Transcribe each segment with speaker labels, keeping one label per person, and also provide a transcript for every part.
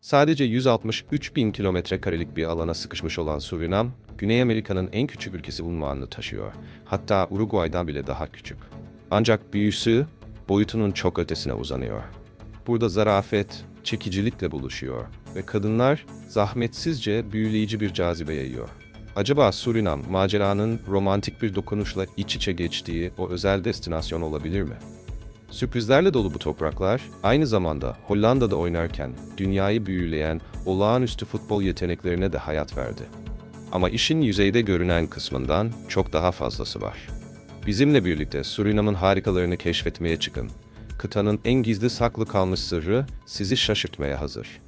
Speaker 1: Sadece 163 bin kilometre karelik bir alana sıkışmış olan Surinam, Güney Amerika'nın en küçük ülkesi unvanını taşıyor. Hatta Uruguay'dan bile daha küçük. Ancak büyüsü boyutunun çok ötesine uzanıyor. Burada zarafet, çekicilikle buluşuyor ve kadınlar zahmetsizce büyüleyici bir cazibe yayıyor. Acaba Surinam, maceranın romantik bir dokunuşla iç içe geçtiği o özel destinasyon olabilir mi? Sürprizlerle dolu bu topraklar, aynı zamanda Hollanda'da oynarken dünyayı büyüleyen olağanüstü futbol yeteneklerine de hayat verdi. Ama işin yüzeyde görünen kısmından çok daha fazlası var. Bizimle birlikte Surinam'ın harikalarını keşfetmeye çıkın. Kıtanın en gizli saklı kalmış sırrı sizi şaşırtmaya hazır.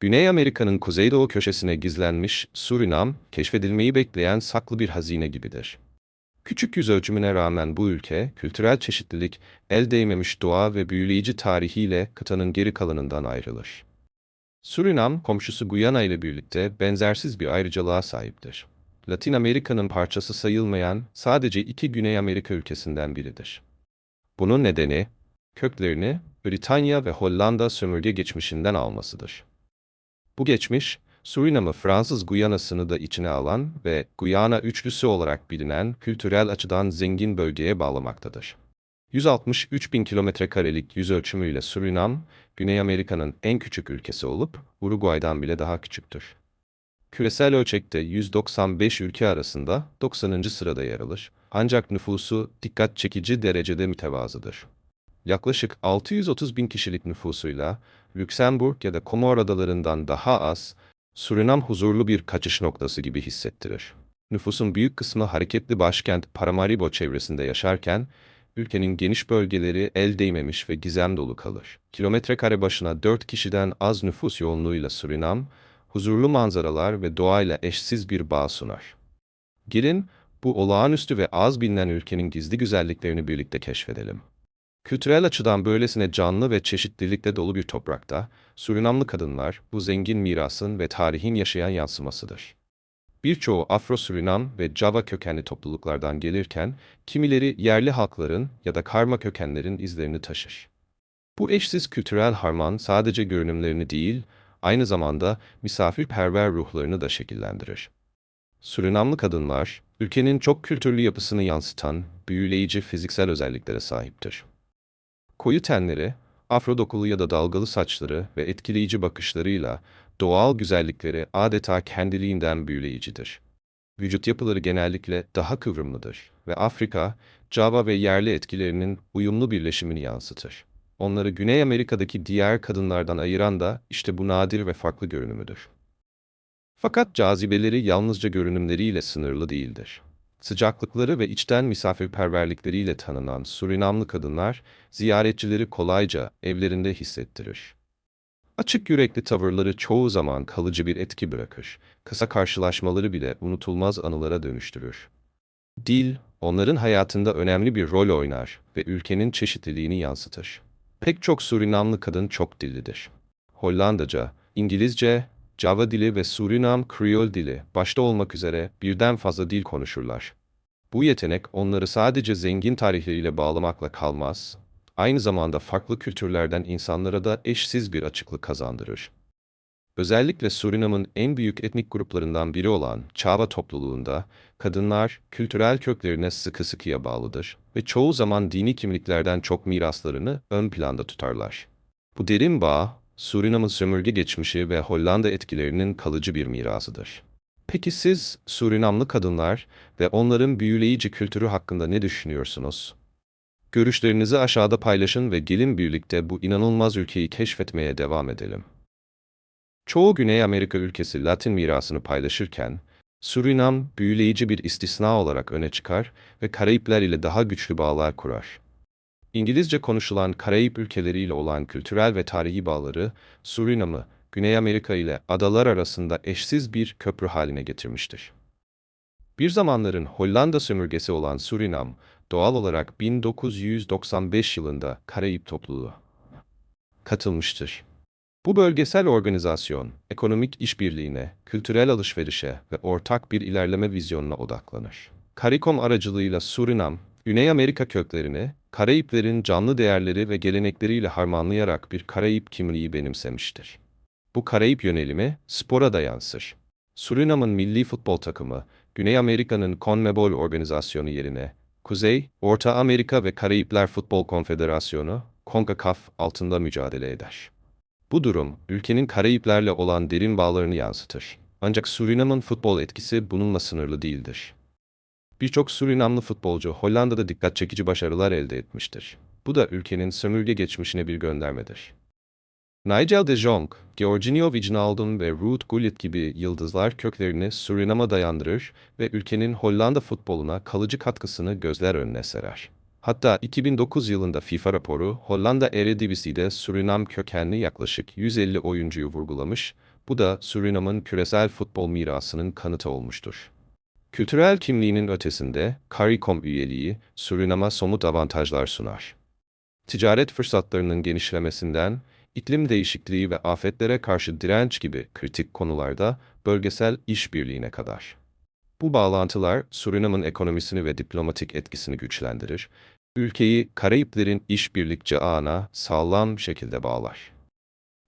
Speaker 1: Güney Amerika'nın kuzeydoğu köşesine gizlenmiş Surinam, keşfedilmeyi bekleyen saklı bir hazine gibidir. Küçük yüz ölçümüne rağmen bu ülke, kültürel çeşitlilik, el değmemiş doğa ve büyüleyici tarihiyle kıtanın geri kalanından ayrılır. Surinam, komşusu Guyana ile birlikte benzersiz bir ayrıcalığa sahiptir. Latin Amerika'nın parçası sayılmayan sadece iki Güney Amerika ülkesinden biridir. Bunun nedeni, köklerini Britanya ve Hollanda sömürge geçmişinden almasıdır. Bu geçmiş, Surinam'ı Fransız Guyana'sını da içine alan ve Guyana üçlüsü olarak bilinen kültürel açıdan zengin bölgeye bağlamaktadır. 163 bin kilometre karelik yüz ölçümüyle Surinam, Güney Amerika'nın en küçük ülkesi olup Uruguay'dan bile daha küçüktür. Küresel ölçekte 195 ülke arasında 90. sırada yer alır. Ancak nüfusu dikkat çekici derecede mütevazıdır. Yaklaşık 630 bin kişilik nüfusuyla Lüksemburg ya da Komor adalarından daha az, Surinam huzurlu bir kaçış noktası gibi hissettirir. Nüfusun büyük kısmı hareketli başkent Paramaribo çevresinde yaşarken, ülkenin geniş bölgeleri el değmemiş ve gizem dolu kalır. Kilometre kare başına 4 kişiden az nüfus yoğunluğuyla Surinam, huzurlu manzaralar ve doğayla eşsiz bir bağ sunar. Gelin, bu olağanüstü ve az bilinen ülkenin gizli güzelliklerini birlikte keşfedelim. Kültürel açıdan böylesine canlı ve çeşitlilikle dolu bir toprakta, Surinamlı kadınlar bu zengin mirasın ve tarihin yaşayan yansımasıdır. Birçoğu Afro-Surinam ve Java kökenli topluluklardan gelirken, kimileri yerli halkların ya da karma kökenlerin izlerini taşır. Bu eşsiz kültürel harman sadece görünümlerini değil, aynı zamanda misafirperver ruhlarını da şekillendirir. Surinamlı kadınlar, ülkenin çok kültürlü yapısını yansıtan büyüleyici fiziksel özelliklere sahiptir. Koyu tenleri, afro dokulu ya da dalgalı saçları ve etkileyici bakışlarıyla doğal güzellikleri adeta kendiliğinden büyüleyicidir. Vücut yapıları genellikle daha kıvrımlıdır ve Afrika, Java ve yerli etkilerinin uyumlu birleşimini yansıtır. Onları Güney Amerika'daki diğer kadınlardan ayıran da işte bu nadir ve farklı görünümüdür. Fakat cazibeleri yalnızca görünümleriyle sınırlı değildir. Sıcaklıkları ve içten misafirperverlikleriyle tanınan Surinamlı kadınlar, ziyaretçileri kolayca evlerinde hissettirir. Açık yürekli tavırları çoğu zaman kalıcı bir etki bırakır. Kısa karşılaşmaları bile unutulmaz anılara dönüştürür. Dil, onların hayatında önemli bir rol oynar ve ülkenin çeşitliliğini yansıtır. Pek çok Surinamlı kadın çok dillidir. Hollandaca, İngilizce, Java dili ve Surinam Kriol dili başta olmak üzere birden fazla dil konuşurlar. Bu yetenek onları sadece zengin tarihleriyle bağlamakla kalmaz, aynı zamanda farklı kültürlerden insanlara da eşsiz bir açıklık kazandırır. Özellikle Surinam'ın en büyük etnik gruplarından biri olan Çava topluluğunda kadınlar kültürel köklerine sıkı sıkıya bağlıdır ve çoğu zaman dini kimliklerden çok miraslarını ön planda tutarlar. Bu derin bağ, Surinam'ın sömürge geçmişi ve Hollanda etkilerinin kalıcı bir mirasıdır. Peki siz Surinamlı kadınlar ve onların büyüleyici kültürü hakkında ne düşünüyorsunuz? Görüşlerinizi aşağıda paylaşın ve gelin birlikte bu inanılmaz ülkeyi keşfetmeye devam edelim. Çoğu Güney Amerika ülkesi Latin mirasını paylaşırken, Surinam büyüleyici bir istisna olarak öne çıkar ve Karayipler ile daha güçlü bağlar kurar. İngilizce konuşulan Karayip ülkeleriyle olan kültürel ve tarihi bağları, Surinam'ı Güney Amerika ile adalar arasında eşsiz bir köprü haline getirmiştir. Bir zamanların Hollanda sömürgesi olan Surinam, doğal olarak 1995 yılında Karayip topluluğu katılmıştır. Bu bölgesel organizasyon, ekonomik işbirliğine, kültürel alışverişe ve ortak bir ilerleme vizyonuna odaklanır. CARICOM aracılığıyla Surinam, Güney Amerika köklerini, Karayiplerin canlı değerleri ve gelenekleriyle harmanlayarak bir Karayip kimliği benimsemiştir. Bu Karayip yönelimi spora da yansır. Surinam'ın milli futbol takımı, Güney Amerika'nın CONMEBOL organizasyonu yerine Kuzey, Orta Amerika ve Karayipler Futbol Konfederasyonu, CONCACAF altında mücadele eder. Bu durum, ülkenin Karayiplerle olan derin bağlarını yansıtır. Ancak Surinam'ın futbol etkisi bununla sınırlı değildir. Birçok Surinamlı futbolcu Hollanda'da dikkat çekici başarılar elde etmiştir. Bu da ülkenin sömürge geçmişine bir göndermedir. Nigel de Jong, Georginio Wijnaldum ve Ruud Gullit gibi yıldızlar köklerini Surinam'a dayandırır ve ülkenin Hollanda futboluna kalıcı katkısını gözler önüne serer. Hatta 2009 yılında FIFA raporu Hollanda Eredivisie'de Surinam kökenli yaklaşık 150 oyuncuyu vurgulamış, bu da Surinam'ın küresel futbol mirasının kanıtı olmuştur. Kültürel kimliğinin ötesinde CARICOM üyeliği Surinam'a somut avantajlar sunar. Ticaret fırsatlarının genişlemesinden iklim değişikliği ve afetlere karşı direnç gibi kritik konularda bölgesel işbirliğine kadar. Bu bağlantılar Surinam'ın ekonomisini ve diplomatik etkisini güçlendirir, ülkeyi Karayiplerin işbirlikçi ağına sağlam şekilde bağlar.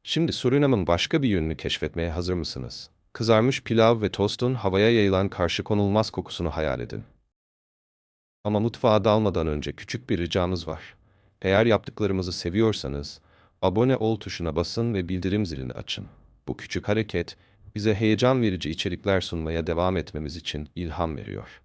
Speaker 1: Şimdi Surinam'ın başka bir yönünü keşfetmeye hazır mısınız? Kızarmış pilav ve tostun havaya yayılan karşı konulmaz kokusunu hayal edin. Ama mutfağa dalmadan önce küçük bir ricamız var. Eğer yaptıklarımızı seviyorsanız, abone ol tuşuna basın ve bildirim zilini açın. Bu küçük hareket, bize heyecan verici içerikler sunmaya devam etmemiz için ilham veriyor.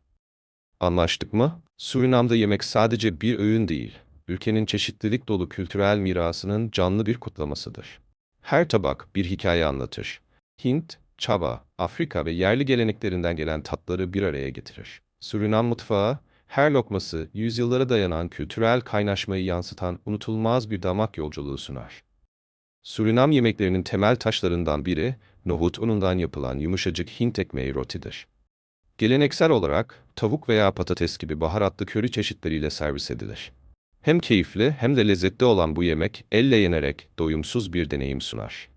Speaker 1: Anlaştık mı? Surinam'da yemek sadece bir öğün değil, ülkenin çeşitlilik dolu kültürel mirasının canlı bir kutlamasıdır. Her tabak bir hikaye anlatır. Hint, Çaba, Afrika ve yerli geleneklerinden gelen tatları bir araya getirir. Surinam mutfağı, her lokması yüzyıllara dayanan kültürel kaynaşmayı yansıtan unutulmaz bir damak yolculuğu sunar. Surinam yemeklerinin temel taşlarından biri, nohut unundan yapılan yumuşacık Hint ekmeği rotidir. Geleneksel olarak tavuk veya patates gibi baharatlı köri çeşitleriyle servis edilir. Hem keyifli hem de lezzetli olan bu yemek elle yenerek doyumsuz bir deneyim sunar.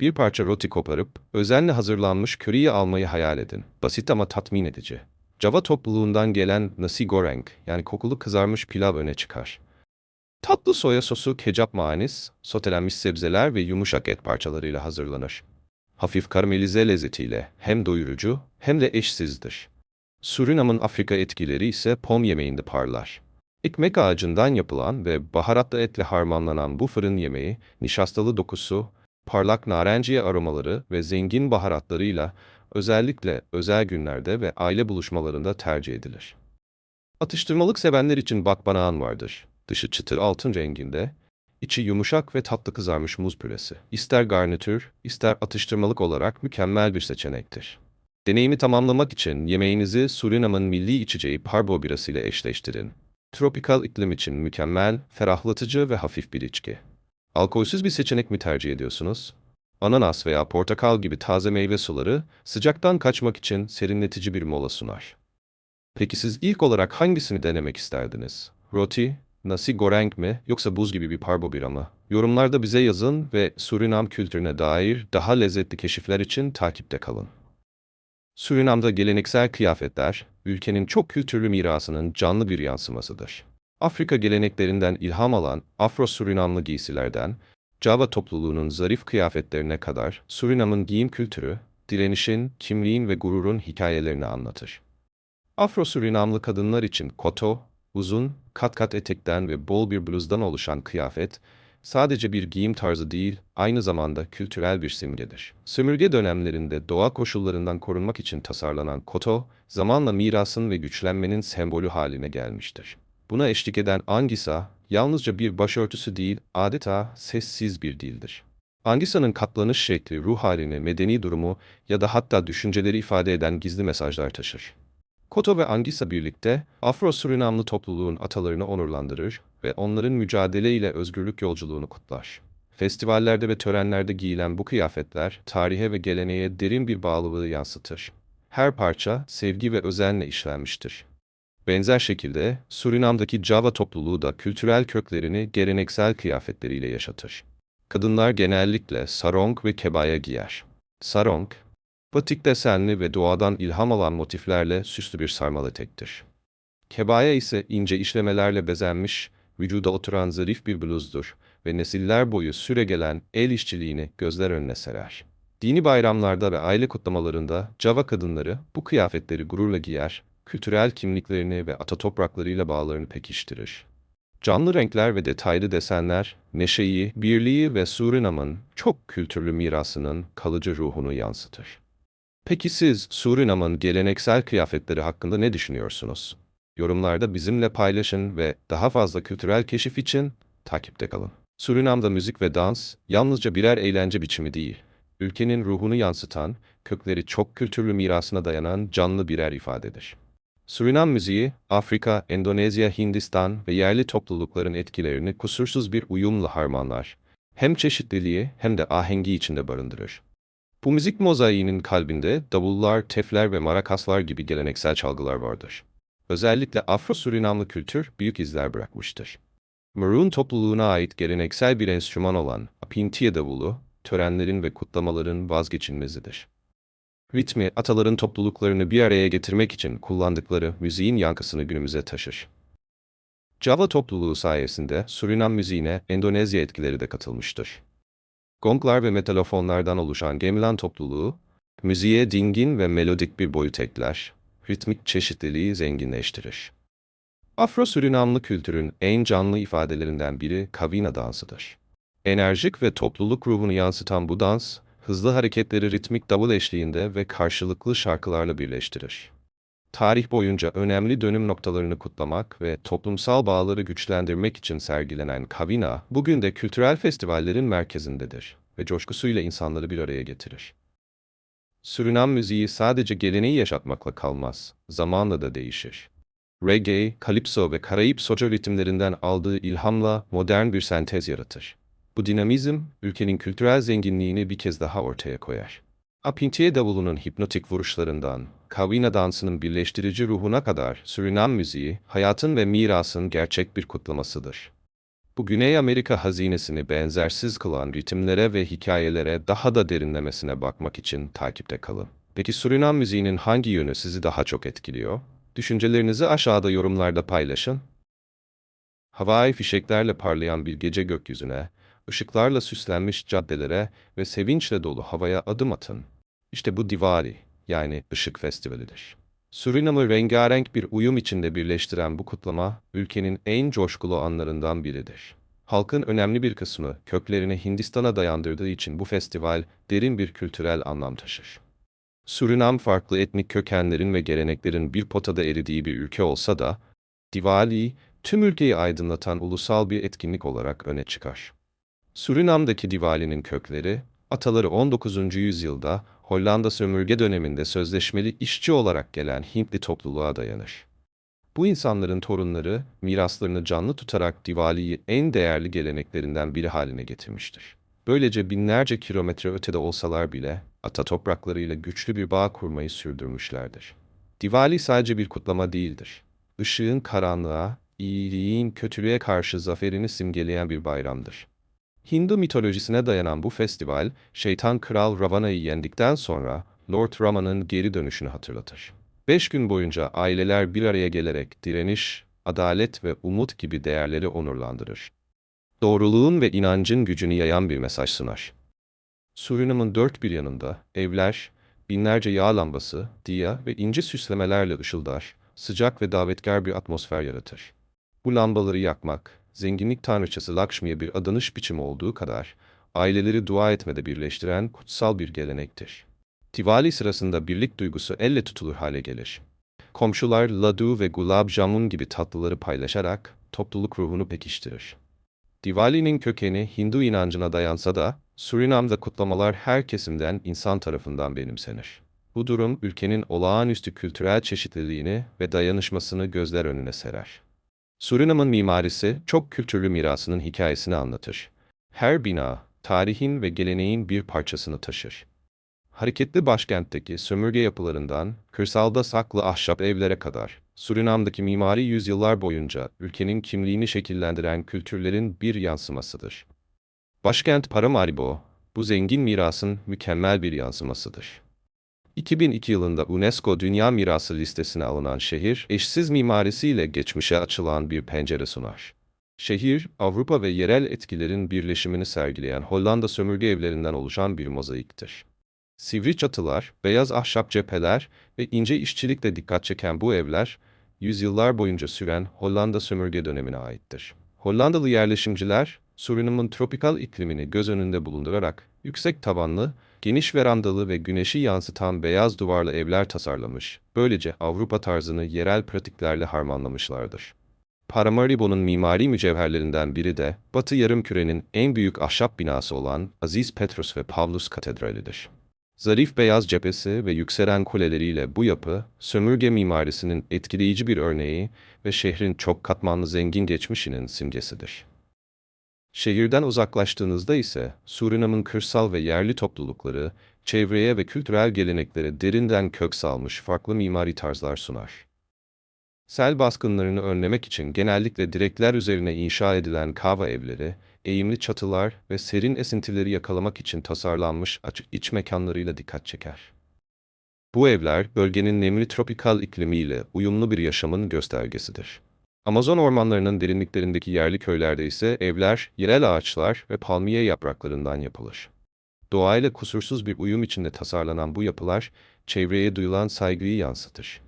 Speaker 1: Bir parça roti koparıp özenle hazırlanmış köriyi almayı hayal edin. Basit ama tatmin edici. Java topluluğundan gelen nasi goreng yani kokulu kızarmış pilav öne çıkar. Tatlı soya sosu kecap manis, sotelenmiş sebzeler ve yumuşak et parçalarıyla hazırlanır. Hafif karamelize lezzetiyle hem doyurucu hem de eşsizdir. Surinam'ın Afrika etkileri ise pom yemeğinde parlar. Ekmek ağacından yapılan ve baharatlı etle harmanlanan bu fırın yemeği, nişastalı dokusu, parlak narenciye aromaları ve zengin baharatlarıyla özellikle özel günlerde ve aile buluşmalarında tercih edilir. Atıştırmalık sevenler için bakbanağın vardır. Dışı çıtır altın renginde, içi yumuşak ve tatlı kızarmış muz püresi. İster garnitür, ister atıştırmalık olarak mükemmel bir seçenektir. Deneyimi tamamlamak için yemeğinizi Surinam'ın milli içeceği Parbo birası ile eşleştirin. Tropikal iklim için mükemmel, ferahlatıcı ve hafif bir içki. Alkolsüz bir seçenek mi tercih ediyorsunuz? Ananas veya portakal gibi taze meyve suları sıcaktan kaçmak için serinletici bir mola sunar. Peki siz ilk olarak hangisini denemek isterdiniz? Roti, nasi goreng mi yoksa buz gibi bir parbo bira mı? Yorumlarda bize yazın ve Surinam kültürüne dair daha lezzetli keşifler için takipte kalın. Surinam'da geleneksel kıyafetler, ülkenin çok kültürlü mirasının canlı bir yansımasıdır. Afrika geleneklerinden ilham alan Afro-Surinamlı giysilerden, Java topluluğunun zarif kıyafetlerine kadar Surinam'ın giyim kültürü, direnişin, kimliğin ve gururun hikayelerini anlatır. Afro-Surinamlı kadınlar için koto, uzun, kat kat etekten ve bol bir bluzdan oluşan kıyafet, sadece bir giyim tarzı değil, aynı zamanda kültürel bir simgedir. Sömürge dönemlerinde doğa koşullarından korunmak için tasarlanan koto, zamanla mirasın ve güçlenmenin sembolü haline gelmiştir. Buna eşlik eden Angisa, yalnızca bir başörtüsü değil, adeta sessiz bir dildir. Angisa'nın katlanış şekli, ruh halini, medeni durumu ya da hatta düşünceleri ifade eden gizli mesajlar taşır. Koto ve Angisa birlikte Afro-Surinamlı topluluğun atalarını onurlandırır ve onların mücadeleyle özgürlük yolculuğunu kutlar. Festivallerde ve törenlerde giyilen bu kıyafetler tarihe ve geleneğe derin bir bağlılığı yansıtır. Her parça sevgi ve özenle işlenmiştir. Benzer şekilde Surinam'daki Java topluluğu da kültürel köklerini geleneksel kıyafetleriyle yaşatır. Kadınlar genellikle sarong ve kebaya giyer. Sarong, batik desenli ve doğadan ilham alan motiflerle süslü bir sarmal etektir. Kebaya ise ince işlemelerle bezenmiş, vücuda oturan zarif bir bluzdur ve nesiller boyu süregelen el işçiliğini gözler önüne serer. Dini bayramlarda ve aile kutlamalarında Java kadınları bu kıyafetleri gururla giyer, kültürel kimliklerini ve ata topraklarıyla bağlarını pekiştirir. Canlı renkler ve detaylı desenler, neşeyi, birliği ve Surinam'ın çok kültürlü mirasının kalıcı ruhunu yansıtır. Peki siz Surinam'ın geleneksel kıyafetleri hakkında ne düşünüyorsunuz? Yorumlarda bizimle paylaşın ve daha fazla kültürel keşif için takipte kalın. Surinam'da müzik ve dans yalnızca birer eğlence biçimi değil, ülkenin ruhunu yansıtan, kökleri çok kültürlü mirasına dayanan canlı birer ifadedir. Surinam müziği, Afrika, Endonezya, Hindistan ve yerli toplulukların etkilerini kusursuz bir uyumla harmanlar. Hem çeşitliliği hem de ahengi içinde barındırır. Bu müzik mozaiğinin kalbinde davullar, tefler ve marakaslar gibi geleneksel çalgılar vardır. Özellikle Afro-Surinamlı kültür büyük izler bırakmıştır. Maroon topluluğuna ait geleneksel bir enstrüman olan apintiye davulu, törenlerin ve kutlamaların vazgeçilmezidir. Ritmi, ataların topluluklarını bir araya getirmek için kullandıkları müziğin yankısını günümüze taşır. Java topluluğu sayesinde Surinam müziğine Endonezya etkileri de katılmıştır. Gonglar ve metalofonlardan oluşan gamelan topluluğu, müziğe dingin ve melodik bir boyut ekler, ritmik çeşitliliği zenginleştirir. Afro-Surinamlı kültürün en canlı ifadelerinden biri kavina dansıdır. Enerjik ve topluluk ruhunu yansıtan bu dans, hızlı hareketleri ritmik davul eşliğinde ve karşılıklı şarkılarla birleştirir. Tarih boyunca önemli dönüm noktalarını kutlamak ve toplumsal bağları güçlendirmek için sergilenen Kavina, bugün de kültürel festivallerin merkezindedir ve coşkusuyla insanları bir araya getirir. Surinam müziği sadece geleneği yaşatmakla kalmaz, zamanla da değişir. Reggae, kalipso ve Karayip soca ritimlerinden aldığı ilhamla modern bir sentez yaratır. Bu dinamizm, ülkenin kültürel zenginliğini bir kez daha ortaya koyar. Apintiye davulunun hipnotik vuruşlarından, kavina dansının birleştirici ruhuna kadar Surinam müziği, hayatın ve mirasın gerçek bir kutlamasıdır. Bu Güney Amerika hazinesini benzersiz kılan ritimlere ve hikayelere daha da derinlemesine bakmak için takipte kalın. Peki Surinam müziğinin hangi yönü sizi daha çok etkiliyor? Düşüncelerinizi aşağıda yorumlarda paylaşın. Havai fişeklerle parlayan bir gece gökyüzüne, ışıklarla süslenmiş caddelere ve sevinçle dolu havaya adım atın. İşte bu Diwali, yani Işık Festivali'dir. Surinam'ı rengarenk bir uyum içinde birleştiren bu kutlama, ülkenin en coşkulu anlarından biridir. Halkın önemli bir kısmı köklerini Hindistan'a dayandırdığı için bu festival derin bir kültürel anlam taşır. Surinam farklı etnik kökenlerin ve geleneklerin bir potada eridiği bir ülke olsa da, Diwali, tüm ülkeyi aydınlatan ulusal bir etkinlik olarak öne çıkar. Surinam'daki Diwali'nin kökleri, ataları 19. yüzyılda Hollanda sömürge döneminde sözleşmeli işçi olarak gelen Hintli topluluğa dayanır. Bu insanların torunları, miraslarını canlı tutarak Diwali'yi en değerli geleneklerinden biri haline getirmiştir. Böylece binlerce kilometre ötede olsalar bile ata topraklarıyla güçlü bir bağ kurmayı sürdürmüşlerdir. Diwali sadece bir kutlama değildir. Işığın karanlığa, iyiliğin kötülüğe karşı zaferini simgeleyen bir bayramdır. Hindu mitolojisine dayanan bu festival, şeytan kral Ravana'yı yendikten sonra Lord Rama'nın geri dönüşünü hatırlatır. Beş gün boyunca aileler bir araya gelerek direniş, adalet ve umut gibi değerleri onurlandırır. Doğruluğun ve inancın gücünü yayan bir mesaj sunar. Surinam'ın dört bir yanında evler, binlerce yağ lambası, diya ve ince süslemelerle ışıldar, sıcak ve davetkar bir atmosfer yaratır. Bu lambaları yakmak, zenginlik tanrıçası Lakshmi'ye bir adanış biçimi olduğu kadar, aileleri dua etmede birleştiren kutsal bir gelenektir. Tivali sırasında birlik duygusu elle tutulur hale gelir. Komşular ladu ve gulab jamun gibi tatlıları paylaşarak topluluk ruhunu pekiştirir. Diwali'nin kökeni Hindu inancına dayansa da, Surinam'da kutlamalar her kesimden insan tarafından benimsenir. Bu durum ülkenin olağanüstü kültürel çeşitliliğini ve dayanışmasını gözler önüne serer. Surinam'ın mimarisi çok kültürlü mirasının hikayesini anlatır. Her bina, tarihin ve geleneğin bir parçasını taşır. Hareketli başkentteki sömürge yapılarından, kırsalda saklı ahşap evlere kadar, Surinam'daki mimari yüzyıllar boyunca ülkenin kimliğini şekillendiren kültürlerin bir yansımasıdır. Başkent Paramaribo, bu zengin mirasın mükemmel bir yansımasıdır. 2002 yılında UNESCO Dünya Mirası listesine alınan şehir, eşsiz mimarisiyle geçmişe açılan bir pencere sunar. Şehir, Avrupa ve yerel etkilerin birleşimini sergileyen Hollanda sömürge evlerinden oluşan bir mozaiktir. Sivri çatılar, beyaz ahşap cepheler ve ince işçilikle dikkat çeken bu evler, yüzyıllar boyunca süren Hollanda sömürge dönemine aittir. Hollandalı yerleşimciler, Surinam'ın tropikal iklimini göz önünde bulundurarak yüksek tabanlı, geniş verandalı ve güneşi yansıtan beyaz duvarlı evler tasarlamış, böylece Avrupa tarzını yerel pratiklerle harmanlamışlardır. Paramaribo'nun mimari mücevherlerinden biri de Batı Yarımküre'nin en büyük ahşap binası olan Aziz Petrus ve Pavlus Katedrali'dir. Zarif beyaz cephesi ve yükselen kuleleriyle bu yapı, sömürge mimarisinin etkileyici bir örneği ve şehrin çok katmanlı zengin geçmişinin simgesidir. Şehirden uzaklaştığınızda ise Surinam'ın kırsal ve yerli toplulukları, çevreye ve kültürel geleneklere derinden kök salmış farklı mimari tarzlar sunar. Sel baskınlarını önlemek için genellikle direkler üzerine inşa edilen kava evleri, eğimli çatılar ve serin esintileri yakalamak için tasarlanmış açık iç mekanlarıyla dikkat çeker. Bu evler bölgenin nemli tropikal iklimiyle uyumlu bir yaşamın göstergesidir. Amazon ormanlarının derinliklerindeki yerli köylerde ise evler yerel ağaçlar ve palmiye yapraklarından yapılır. Doğayla kusursuz bir uyum içinde tasarlanan bu yapılar çevreye duyulan saygıyı yansıtır.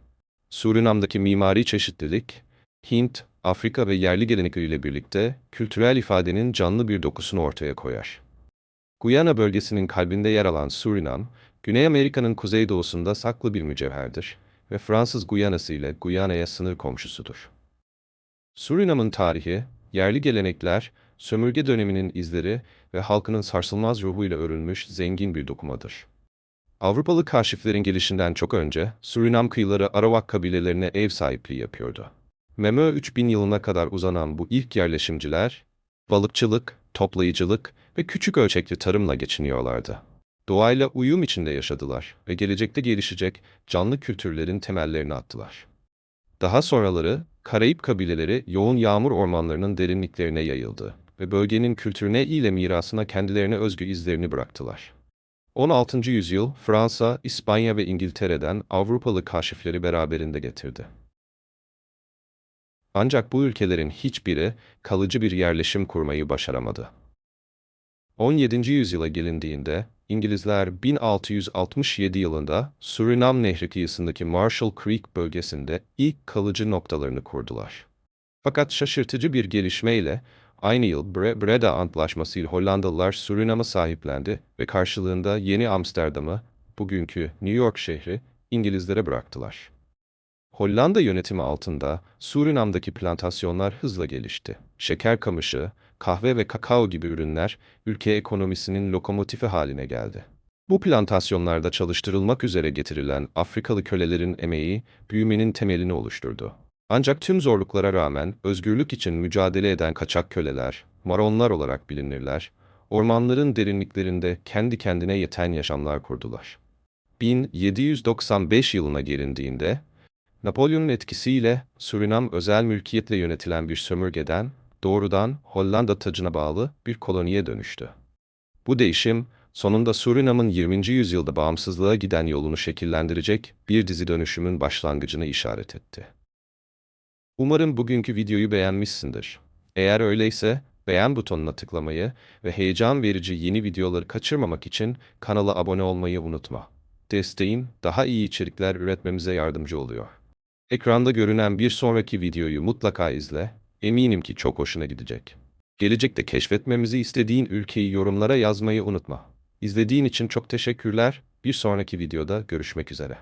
Speaker 1: Surinam'daki mimari çeşitlilik, Hint, Afrika ve yerli gelenekleriyle birlikte kültürel ifadenin canlı bir dokusunu ortaya koyar. Guyana bölgesinin kalbinde yer alan Surinam, Güney Amerika'nın kuzeydoğusunda saklı bir mücevherdir ve Fransız Guyanası ile Guyana'ya sınır komşusudur. Surinam'ın tarihi, yerli gelenekler, sömürge döneminin izleri ve halkının sarsılmaz ruhuyla örülmüş zengin bir dokumadır. Avrupalı kaşiflerin gelişinden çok önce Surinam kıyıları Arawak kabilelerine ev sahipliği yapıyordu. Memo 3000 yılına kadar uzanan bu ilk yerleşimciler, balıkçılık, toplayıcılık ve küçük ölçekli tarımla geçiniyorlardı. Doğayla uyum içinde yaşadılar ve gelecekte gelişecek canlı kültürlerin temellerini attılar. Daha sonraları Karayip kabileleri yoğun yağmur ormanlarının derinliklerine yayıldı ve bölgenin kültürüne ile mirasına kendilerine özgü izlerini bıraktılar. 16. yüzyıl Fransa, İspanya ve İngiltere'den Avrupalı kaşifleri beraberinde getirdi. Ancak bu ülkelerin hiçbiri kalıcı bir yerleşim kurmayı başaramadı. 17. yüzyıla gelindiğinde İngilizler 1667 yılında Surinam Nehri kıyısındaki Marshall Creek bölgesinde ilk kalıcı noktalarını kurdular. Fakat şaşırtıcı bir gelişmeyle aynı yıl Bre Breda Antlaşması ile Hollandalılar Surinam'ı sahiplendi ve karşılığında Yeni Amsterdam'ı, bugünkü New York şehri, İngilizlere bıraktılar. Hollanda yönetimi altında Surinam'daki plantasyonlar hızla gelişti. Şeker kamışı, kahve ve kakao gibi ürünler ülke ekonomisinin lokomotifi haline geldi. Bu plantasyonlarda çalıştırılmak üzere getirilen Afrikalı kölelerin emeği büyümenin temelini oluşturdu. Ancak tüm zorluklara rağmen özgürlük için mücadele eden kaçak köleler, maronlar olarak bilinirler, ormanların derinliklerinde kendi kendine yeten yaşamlar kurdular. 1795 yılına gelindiğinde, Napolyon'un etkisiyle Surinam özel mülkiyetle yönetilen bir sömürgeden doğrudan Hollanda tacına bağlı bir koloniye dönüştü. Bu değişim, sonunda Surinam'ın 20. yüzyılda bağımsızlığa giden yolunu şekillendirecek bir dizi dönüşümün başlangıcını işaret etti. Umarım bugünkü videoyu beğenmişsindir. Eğer öyleyse, beğen butonuna tıklamayı ve heyecan verici yeni videoları kaçırmamak için kanala abone olmayı unutma. Desteğin daha iyi içerikler üretmemize yardımcı oluyor. Ekranda görünen bir sonraki videoyu mutlaka izle Eminim ki çok hoşuna gidecek. Gelecekte keşfetmemizi istediğin ülkeyi yorumlara yazmayı unutma. İzlediğin için çok teşekkürler. Bir sonraki videoda görüşmek üzere.